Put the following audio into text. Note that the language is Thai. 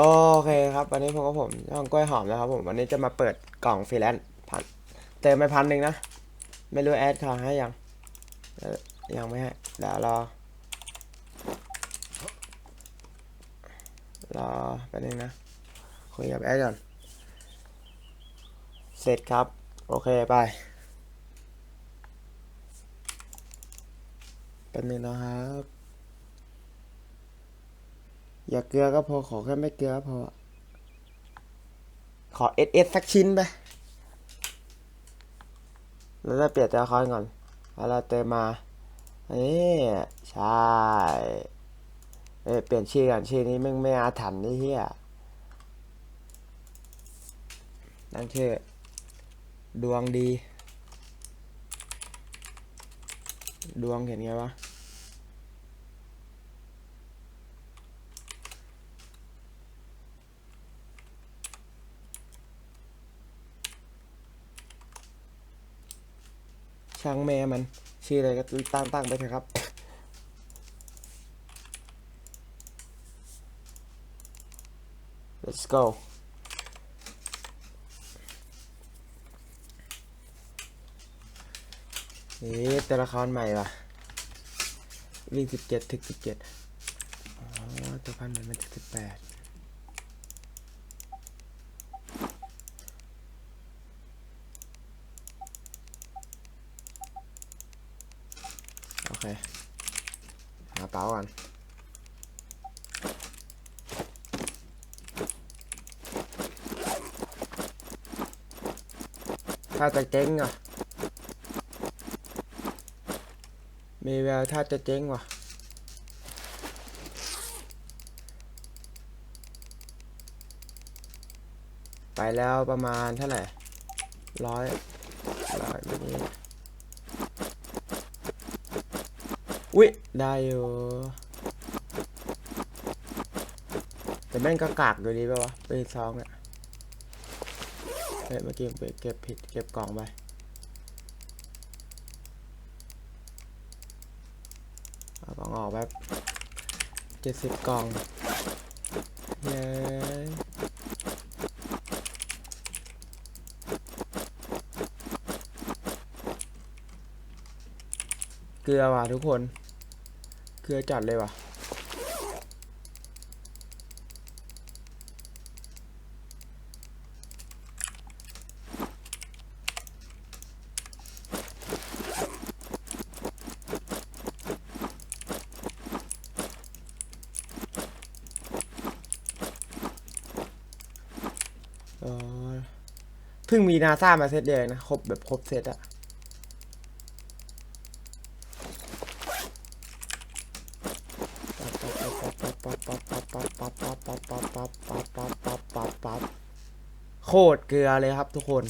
โอเคครับ วันนี้ผมกับผมช่องกล้วยหอมนะครับผมวันนี้จะมาเปิดกล่องฟรีแลนซ์พันเติมไปพันหนึ่งนะ ไม่รู้แอดเขาให้ยังยังไม่ให้เดี๋ยวรอ รอแป๊บนึงนะ คุยกับแอดก่อน เสร็จครับ โอเคไปแป๊บนึงนะครับ อย่าเกลือก็พอขอแค่ไม่เกลือก็พอ ขอเอสเอสสักชิ้นไปแล้วจะเปลี่ยนตัวละครก่อนแล้วเราเติมมานี่ใช่เอเปลี่ยนชื่อก่อนชื่อนี้มึงไม่อาถรรพ์นี่เฮียตั้งชื่อ ดวงดี ดวงเห็นไงวะ ช่างแม่มัน ชื่ออะไรก็ตั้งตั้งไปเถอะครับ let's go นี่ตัวละครใหม่ว่ะวิ่งสิบเจ็ดถึงสิบเจ็ดอ๋อตัวพันเหมือนมันถึงสิบแปด เค หาเป๋าก่อนถ้าจะเจ๊งอะ มีแววถ้าจะเจ๊งว่ะไปแล้วประมาณเท่าไหร่ร้อยร้อยนี้ อุ๊ยได้อยู่แต่แม่งก็กากอยู่ดีป่าวะไปซองเนี่ยเฮ้ยเมื่อกี้ไปเก็บผิดเก็บกล่องไปเอากล่องออกแบบเจ็ดสิบกล่องเย้เกลือว่ะทุกคน ลือจัดเลยว่ะเออเพิ่งมีนาซามาเซตเดียวนะ ครบแบบครบเซตอะ โคตรเกลือเลยครับทุกคน